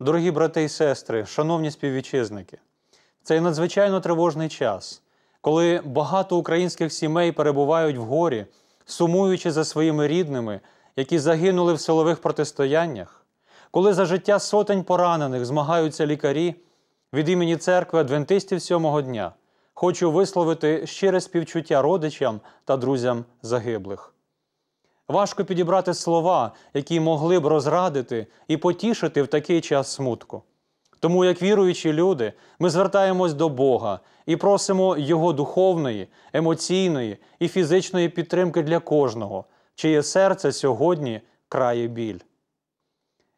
Дорогі брати і сестри, шановні співвітчизники, цей надзвичайно тривожний час, коли багато українських сімей перебувають в горі, сумуючи за своїми рідними, які загинули в силових протистояннях, коли за життя сотень поранених змагаються лікарі, від імені церкви Адвентистів сьомого дня хочу висловити щире співчуття родичам та друзям загиблих. Важко підібрати слова, які могли б розрадити і потішити в такий час смутку. Тому, як віруючі люди, ми звертаємось до Бога і просимо Його духовної, емоційної і фізичної підтримки для кожного, чиє серце сьогодні крає біль.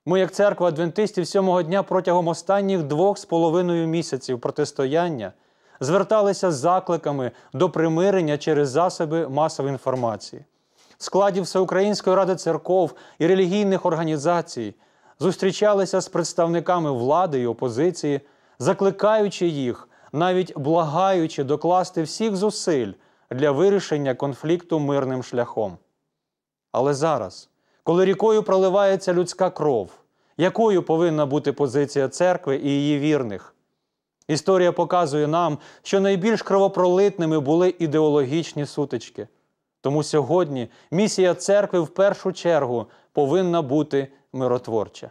Ми, як церква адвентистів сьомого дня протягом останніх двох з половиною місяців протистояння зверталися з закликами до примирення через засоби масової інформації. В складі Всеукраїнської ради церков і релігійних організацій зустрічалися з представниками влади і опозиції, закликаючи їх, навіть благаючи докласти всіх зусиль для вирішення конфлікту мирним шляхом. Але зараз, коли рікою проливається людська кров, якою повинна бути позиція церкви і її вірних? Історія показує нам, що найбільш кровопролитними були ідеологічні сутички. Тому сьогодні місія церкви в першу чергу повинна бути миротворча.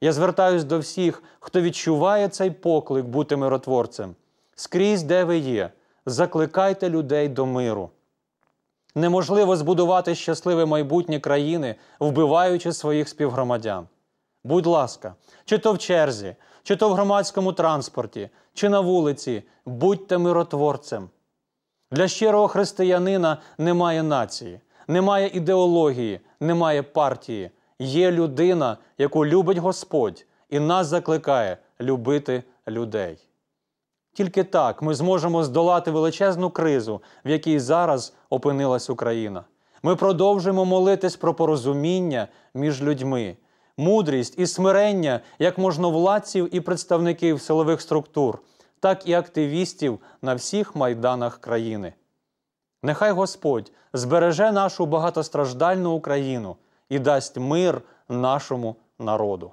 Я звертаюсь до всіх, хто відчуває цей поклик бути миротворцем. Скрізь, де ви є, закликайте людей до миру. Неможливо збудувати щасливе майбутнє країни, вбиваючи своїх співгромадян. Будь ласка, чи то в черзі, чи то в громадському транспорті, чи на вулиці, будьте миротворцем. Для щирого християнина немає нації, немає ідеології, немає партії. Є людина, яку любить Господь, і нас закликає любити людей. Тільки так ми зможемо здолати величезну кризу, в якій зараз опинилась Україна. Ми продовжуємо молитись про порозуміння між людьми, мудрість і смирення як можновладців і представників силових структур, так і активістів на всіх майданах країни. Нехай Господь збереже нашу багатостраждальну Україну і дасть мир нашому народу.